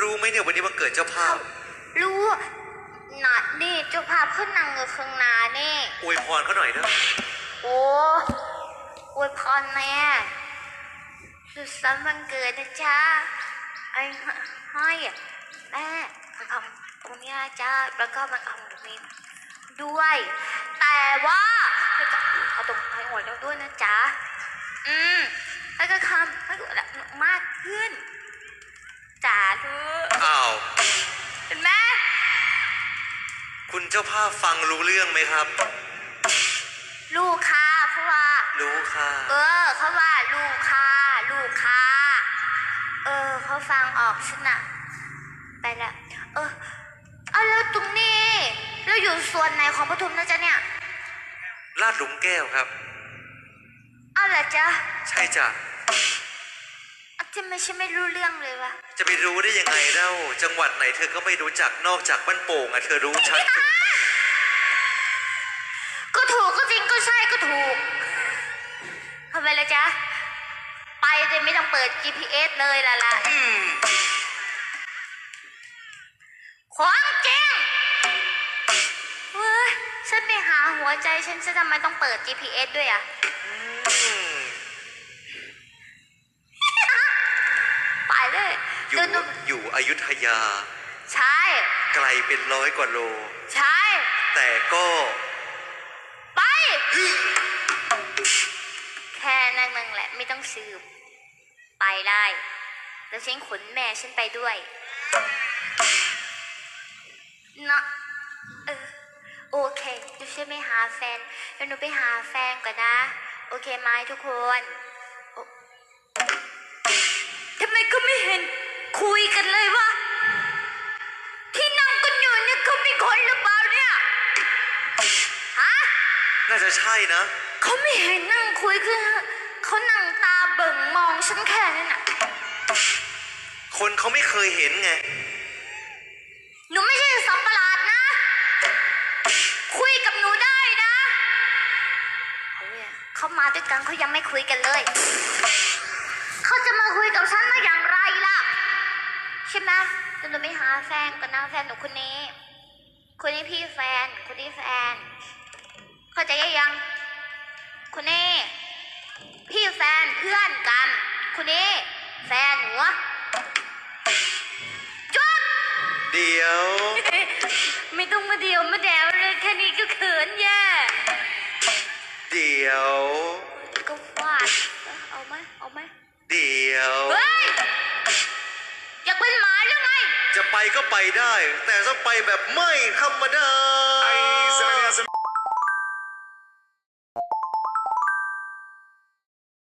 รู้ไหมเนี่ยวันนี้วันเกิดเจ้าภาพรู้นะนี่เจ้าภาพขึ้นนางเงือข้างหนานี่อวยพรเขาหน่อยนะโอ้อวยพรแม่สุดสันต์วันเกิดนะจ๊ะไอ้ให้แม่มันทำตรงเนี้ยจ้าแล้วก็มันทำตรงนี้ด้วย แต่ว่าเอาตรงให้หัวเราด้วยนะจ๊ะอืมแล้วก็คำให้แบบมากขึ้น เจ้าภาพฟังรู้เรื่องไหมครับ ลูกค่ะเพราะว่า รู้ค่ะ เออเขาว่าลูกค่ะ ลูกค่ะ เออเขาฟังออกชนะไปละเออเอาแล้วตรงนี้เราอยู่ส่วนไหนของปทุมนะจ๊ะเนี่ยลาดหลุมแก้วครับ เอาเหรอจ๊ะ ใช่จ้ะ อาจจะไม่ใช่ไม่รู้เรื่องเลยวะ จะไปรู้ได้ยังไงเล่า จังหวัดไหนเธอก็ไม่รู้จักนอกจากบ้านโป่งอะเธอรู้ชัดสุดก็ถูกก็จริงก็ใช่ก็ถูกทำไมล่ะจ๊ะ ไปโดยไม่ต้องเปิด GPS เลยล่ะล่ะอืมของจริงเว้ยฉันไปหาหัวใจฉันจะทำไมต้องเปิด GPS ด้วยอะ อืม ไปเลย อยู่เดินดูอยู่อยุธยา ใช่ ไกลเป็นร้อยกว่าโล ใช่ แต่ก็ ไป แค่นั้นนึงแหละไม่ต้องสืบ ไปได้ แล้วฉันขนแม่ฉันไปด้วยนะเออโอเคเดี๋ยวฉันไปหาแฟนเดี๋ยวหนูไปหาแฟนก่อนนะ โอเคไหมทุกคนโอทำไมก็ไม่เห็นคุยกันเลยวะ ที่นั่งกันอยู่เนี่ยเขามีคนหรือเปล่าเนี่ย ฮะ น่าจะใช่นะ เขาไม่เห็นนั่งคุยคือเขานั่งตาเบิ่งมองฉันแค่นั้นน่ะคนเขาไม่เคยเห็นไง หนูไม่ใช่สัตว์ประหลาดนะ คุยกับหนูได้นะโอ้ยเขามาด้วยกันเขายังไม่คุยกันเลย เขาจะมาคุยกับฉันได้อย่างไรล่ะ ใช่ไหมเดี๋ยวหนูไปหาแฟนก่อนนะแฟนหนูคนนี้ คนนี้พี่แฟน คนนี้แฟน เข้าใจยัง คนนี้ พี่แฟนเพื่อนกัน คนนี้ แฟนหนูจุดเดี๋ยว ไม่ต้องมาเดียวมาแดวเลยแค่นี้ก็เขินแย่เดี๋ยว ก็ฟาด เอาไหมเอาไหม เดี๋ยว เฮ้ย อยากเป็นหมาหรือไง จะไปก็ไปได้ แต่ต้องไปแบบไม่ธรรมดา